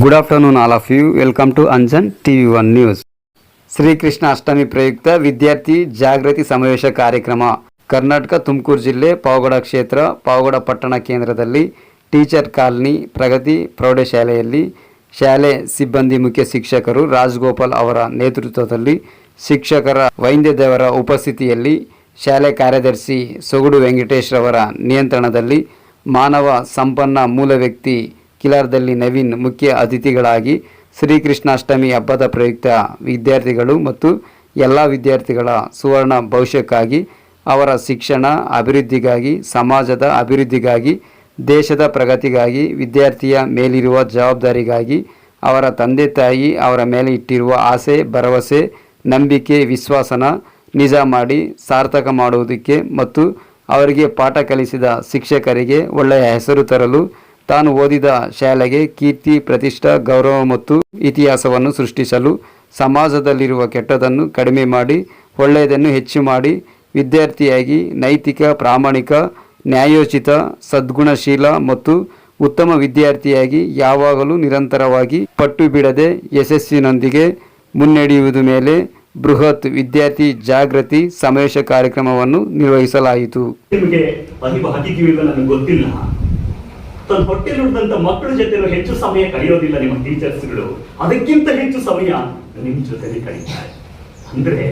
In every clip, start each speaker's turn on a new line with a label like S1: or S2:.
S1: Good afternoon all of you welcome to Anjan TV one news Shrikrishna Ashtami ಪ್ರಯುಕ್ತ ವಿದ್ಯಾರ್ಥಿ ಜಾಗೃತಿ ಸಮಾವೇಶ ಕಾರ್ಯಕ್ರಮ ಕರ್ನಾಟಕ ತುಮಕೂರು ಜಿಲ್ಲೆ ಪಾವಗಡ ಕ್ಷೇತ್ರ ಪಾವಗಡ ಪಟ್ಟಣ ಕೇಂದ್ರದಲ್ಲಿ ಟೀಚರ್ ಕಾಲನಿ ಪ್ರಗತಿ ಪ್ರೌಢಶಾಲೆಯಲ್ಲಿ ಶಾಲೆ ಸಿಬ್ಬಂದಿ ಮುಖ್ಯ ಶಿಕ್ಷಕರು ರಾಜಗೋಪಾಲ್ ಅವರ ನೇತೃತ್ವದಲ್ಲಿ ಶಿಕ್ಷಕರ ವೈದ್ಯದೇವರ ಉಪಸ್ಥಿತಿಯಲ್ಲಿ ಶಾಲೆ ಕಾರ್ಯದರ್ಶಿ ಸೊಗಡು ವೆಂಕಟೇಶ್ರವರ ನಿಯಂತ್ರಣದಲ್ಲಿ ಮಾನವ ಸಂಪನ್ನ ಮೂಲ ವ್ಯಕ್ತಿ ಕಿಲಾರದಲ್ಲಿ ನವೀನ್ ಮುಖ್ಯ ಅತಿಥಿಗಳಾಗಿ ಶ್ರೀಕೃಷ್ಣಾಷ್ಟಮಿ ಹಬ್ಬದ ಪ್ರಯುಕ್ತ ವಿದ್ಯಾರ್ಥಿಗಳು ಮತ್ತು ಎಲ್ಲ ವಿದ್ಯಾರ್ಥಿಗಳ ಸುವರ್ಣ ಭವಿಷ್ಯಕ್ಕಾಗಿ, ಅವರ ಶಿಕ್ಷಣ ಅಭಿವೃದ್ಧಿಗಾಗಿ, ಸಮಾಜದ ಅಭಿವೃದ್ಧಿಗಾಗಿ, ದೇಶದ ಪ್ರಗತಿಗಾಗಿ, ವಿದ್ಯಾರ್ಥಿಯ ಮೇಲಿರುವ ಜವಾಬ್ದಾರಿಗಾಗಿ, ಅವರ ತಂದೆ ತಾಯಿ ಅವರ ಮೇಲೆ ಇಟ್ಟಿರುವ ಆಸೆ, ಭರವಸೆ, ನಂಬಿಕೆ, ವಿಶ್ವಾಸನ ನಿಜ ಮಾಡಿ ಸಾರ್ಥಕ ಮಾಡುವುದಕ್ಕೆ ಮತ್ತು ಅವರಿಗೆ ಪಾಠ ಕಲಿಸಿದ ಶಿಕ್ಷಕರಿಗೆ ಒಳ್ಳೆಯ ಹೆಸರು ತರಲು ತಾನು ಓದಿದ ಶಾಲೆಗೆ ಕೀರ್ತಿ, ಪ್ರತಿಷ್ಠಾ, ಗೌರವ ಮತ್ತು ಇತಿಹಾಸವನ್ನು ಸೃಷ್ಟಿಸಲು ಸಮಾಜದಲ್ಲಿರುವ ಕೆಟ್ಟದನ್ನು ಕಡಿಮೆ ಮಾಡಿ, ಒಳ್ಳೆಯದನ್ನು ಹೆಚ್ಚು ಮಾಡಿ, ವಿದ್ಯಾರ್ಥಿಯಾಗಿ ನೈತಿಕ, ಪ್ರಾಮಾಣಿಕ, ನ್ಯಾಯೋಚಿತ, ಸದ್ಗುಣಶೀಲ ಮತ್ತು ಉತ್ತಮ ವಿದ್ಯಾರ್ಥಿಯಾಗಿ ಯಾವಾಗಲೂ ನಿರಂತರವಾಗಿ ಪಟ್ಟು ಬಿಡದೆ ಯಶಸ್ಸಿನೊಂದಿಗೆ ಮುನ್ನಡೆಯುವುದು ಮೇಲೆ ಬೃಹತ್ ವಿದ್ಯಾರ್ಥಿ ಜಾಗೃತಿ ಸಮಾವೇಶ ಕಾರ್ಯಕ್ರಮವನ್ನು ನಿರ್ವಹಿಸಲಾಯಿತು
S2: ನಿಮಗೆ ಅರಿವು ಆಗಿದೆಯೋ ಇಲ್ಲ ನನಗೆ ಗೊತ್ತಿಲ್ಲ ತನ್ನ ಹೊಟ್ಟೆಯಲ್ಲಿ ಉಳಿದಂತ ಮಕ್ಕಳ ಜೊತೆ ಹೆಚ್ಚು ಸಮಯ ಕಳೆಯೋದಿಲ್ಲ ನಿಮ್ಮ ಟೀಚರ್ಸ್ಗಳು. ಅದಕ್ಕಿಂತ ಹೆಚ್ಚು ಸಮಯ ನಿಮ್ ಜೊತೆಲಿ ಕಳೀತಾರೆ ಅಂದ್ರೆ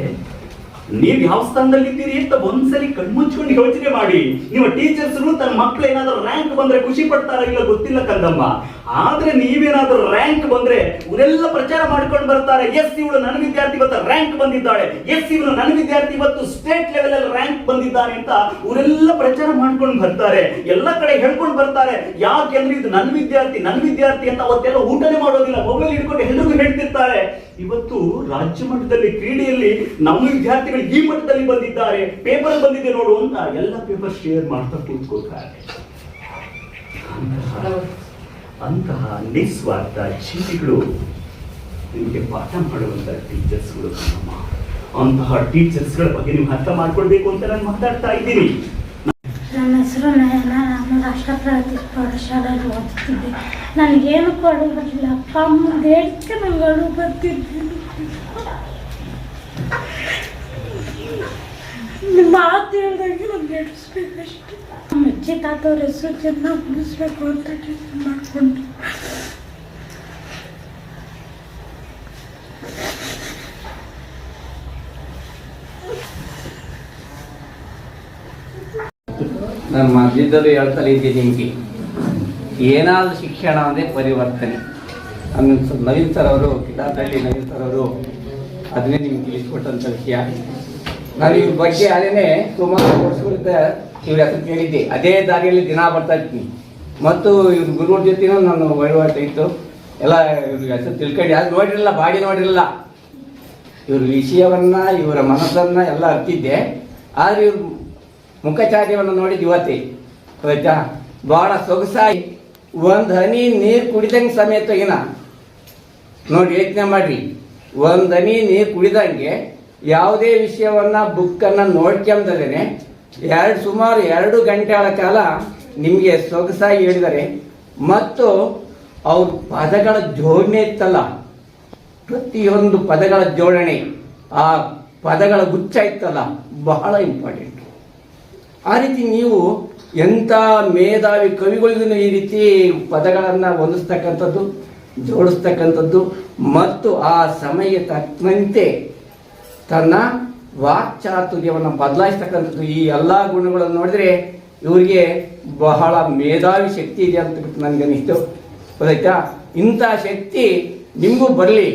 S2: ನೀವ್ ಯಾವ ಸ್ಥಾನದಲ್ಲಿದ್ದೀರಿ ಅಂತ ಒಂದ್ಸರಿ ಕಣ್ಮುಚ್ಕೊಂಡು ಯೋಚನೆ ಮಾಡಿ. ನಿಮ್ಮ ಟೀಚರ್ಸ್ಗಳು ತನ್ನ ಮಕ್ಕಳು ಏನಾದ್ರೂ ರ್ಯಾಂಕ್ ಬಂದ್ರೆ ಖುಷಿ ಪಡ್ತಾರ ಇಲ್ಲ ಗೊತ್ತಿಲ್ಲ ಕಂದಮ್ಮ. ಆದ್ರೆ ನೀವೇನಾದ್ರೂ ರ್ಯಾಂಕ್ ಬಂದ್ರೆ ಇವರೆಲ್ಲ ಪ್ರಚಾರ ಮಾಡ್ಕೊಂಡು ಬರ್ತಾರೆ. ಎಸ್ ಇವಳು ನನ್ನ ವಿದ್ಯಾರ್ಥಿ ಇವತ್ತು ರ್ಯಾಂಕ್ ಬಂದಿದ್ದಾಳೆ. ಎಸ್ ಇವನು ನನ್ನ ವಿದ್ಯಾರ್ಥಿ ಇವತ್ತು ಸ್ಟೇಟ್ ಲೆವೆಲ್ ಅಲ್ಲಿ ರ್ಯಾಂಕ್ ಬಂದಿದ್ದಾನೆ ಅಂತ ಇವರೆಲ್ಲ ಪ್ರಚಾರ ಮಾಡ್ಕೊಂಡು ಬರ್ತಾರೆ. ಎಲ್ಲ ಕಡೆ ಹೇಳ್ಕೊಂಡು ಬರ್ತಾರೆ. ಯಾಕೆಂದ್ರೆ ಇದು ನನ್ನ ವಿದ್ಯಾರ್ಥಿ ನನ್ನ ವಿದ್ಯಾರ್ಥಿ ಅಂತ ಅವತ್ತೆಲ್ಲ ಊಟನೇ ಮಾಡೋದಿಲ್ಲ. ಮೊಬೈಲ್ ಹಿಡ್ಕೊಂಡು ಎಲ್ಲರಿಗೂ ಹೇಳ್ತಿರ್ತಾರೆ. ಇವತ್ತು ರಾಜ್ಯ ಮಟ್ಟದಲ್ಲಿ ಕ್ರೀಡೆಯಲ್ಲಿ ನಮ್ಮ ವಿದ್ಯಾರ್ಥಿಗಳು ಈ ಮಟ್ಟದಲ್ಲಿ ಬಂದಿದ್ದಾರೆ. ಪೇಪರ್ ಬಂದಿದೆ ನೋಡು ಅಂತ ಎಲ್ಲ ಪೇಪರ್ ಶೇರ್ ಮಾಡ್ತಾ ಕೂತ್ಕೋತಾರೆ ಅಂತಹ ನಿಸ್ವಾರ್ಥ ಜೀವಿಗಳು ನಿಮಗೆ ಪಾಠ ಮಾಡುವಂತ ಟೀಚರ್ಸ್ಗಳು ನಮ್ಮ. ಅಂತಹ ಟೀಚರ್ಸ್ಗಳ ಬಗ್ಗೆ ನೀವು ಅರ್ಥ ಮಾಡ್ಕೊಳ್ಬೇಕು ಅಂತ ನಾನು ಮಾತಾಡ್ತಾ ಇದ್ದೀನಿ.
S3: ನನ್ನ ಹೆಸರು ನಯನ, ನಾನು ರಾಷ್ಟ್ರ ಪ್ರಗತಿ ಪಾಠಶಾಲೆಯಲ್ಲಿ ಓದುತ್ತಿದ್ದೆ. ನನಗೇನು ಕೊಡು ಬರಲಿಲ್ಲ? ಅಪ್ಪ, ಅಮ್ಮ ಹೇಳಿಕೆ ನಂಗೆ ಅಳು ಬರ್ತಿದ್ದೆ. ನಿಮ್ಮ ಮಾತು ಹೇಳ್ದಂಗೆ ನಾನು ನಡೆಸ್ಬೇಕಷ್ಟೆ ನಮ್ಮ ಅಜ್ಜಿ ತಾತವ್ರ ಹೆಸರು ಚೆನ್ನಾಗಿ ಉಳಿಸ್ಬೇಕು ಅಂತ ಕೆಲಸ ಮಾಡಿಕೊಂಡು.
S4: ನಾನು ಮಧ್ಯದಲ್ಲೂ ಹೇಳ್ತಾರೆ ಇದ್ದೆ ನಿಮಗೆ. ಏನಾದರೂ ಶಿಕ್ಷಣ ಅಂದರೆ ಪರಿವರ್ತನೆ. ನನ್ನ ನವೀನ್ ಸರ್ ಅವರು ಕಿತಾಬಲ್ಲಿ ನವೀನ್ ಸರ್ ಅವರು, ಅದನ್ನೇ ನಿಮ್ಗೆ ತಿಳಿಸ್ಕೊಟ್ಟಂಥ ವಿಷಯ. ನಾನು ಇವ್ರ ಬಗ್ಗೆ ಅದೇನೆ ಸುಮಾರು ವರ್ಷಗಳಿಂದ ಇವ್ರ ಹೆಸರು ಕೇಳಿದ್ದೆ ಅದೇ ದಾರಿಯಲ್ಲಿ ದಿನ ಬರ್ತಾ ಇರ್ತೀನಿ ಮತ್ತು ಇವ್ರ ಗುರುಗಳ ಜೊತೆನೂ ನಾನು ವಹಿವಾಟು ಇತ್ತು. ಎಲ್ಲ ಇವ್ರ ಹೆಸರು ತಿಳ್ಕೊಂಡು, ಯಾರು ನೋಡಿರಲಿಲ್ಲ, ಬಾಡಿ ನೋಡಿರಲಿಲ್ಲ. ಇವ್ರ ವಿಷಯವನ್ನ, ಇವರ ಮನಸ್ಸನ್ನ ಎಲ್ಲ ಅರ್ತಿದ್ದೆ. ಆದ್ರೆ ಇವ್ರ ಮುಖಚಾರ್ಯವನ್ನು ನೋಡಿದ್ ಇವತ್ತೇ ಆಯ್ತಾ ಬಹಳ ಸೊಗಸಾಗಿ, ಒಂದು ಹನಿ ನೀರು ಕುಡಿದಂಗೆ ಸಮೇತ ಏನ ನೋಡಿ, ಯೋಚನೆ ಮಾಡ್ರಿ. ಒಂದು ಹನಿ ನೀರು ಕುಡಿದಂಗೆ ಯಾವುದೇ ವಿಷಯವನ್ನ ಬುಕ್ಕನ್ನು ನೋಡ್ಕೊಂಡದೇನೆ ಎರಡು ಸುಮಾರು ಎರಡು ಗಂಟೆಗಳ ಕಾಲ ನಿಮಗೆ ಸೊಗಸಾಗಿ ಹೇಳಿದರೆ ಮತ್ತು ಅವ್ರ ಪದಗಳ ಜೋಡಣೆ ಇತ್ತಲ್ಲ, ಪ್ರತಿಯೊಂದು ಪದಗಳ ಜೋಡಣೆ, ಆ ಪದಗಳ ಗುಚ್ಛ ಇತ್ತಲ್ಲ, ಬಹಳ ಇಂಪಾರ್ಟೆಂಟ್ ಆ ರೀತಿ ನೀವು ಎಂಥ ಮೇಧಾವಿ ಕವಿಗಳಿಗೂ ಈ ರೀತಿ ಪದಗಳನ್ನು ಹೊಂದಿಸ್ತಕ್ಕಂಥದ್ದು, ಜೋಡಿಸ್ತಕ್ಕಂಥದ್ದು, ಮತ್ತು ಆ ಸಮಯ ತಕ್ಕಂತೆ ತನ್ನ ವಾಕ್ಚಾತುರ್ಯವನ್ನು ಬದಲಾಯಿಸ್ತಕ್ಕಂಥದ್ದು ಈ ಎಲ್ಲ ಗುಣಗಳನ್ನು ನೋಡಿದ್ರೆ ಇವರಿಗೆ ಬಹಳ ಮೇಧಾವಿ ಶಕ್ತಿ ಇದೆ ಅಂತ ನನಗೆ ಅನಿಸ್ತು ಗೊತ್ತಾಯ್ತಾ? ಇಂಥ ಶಕ್ತಿ ನಿಮಗೂ ಬರಲಿ.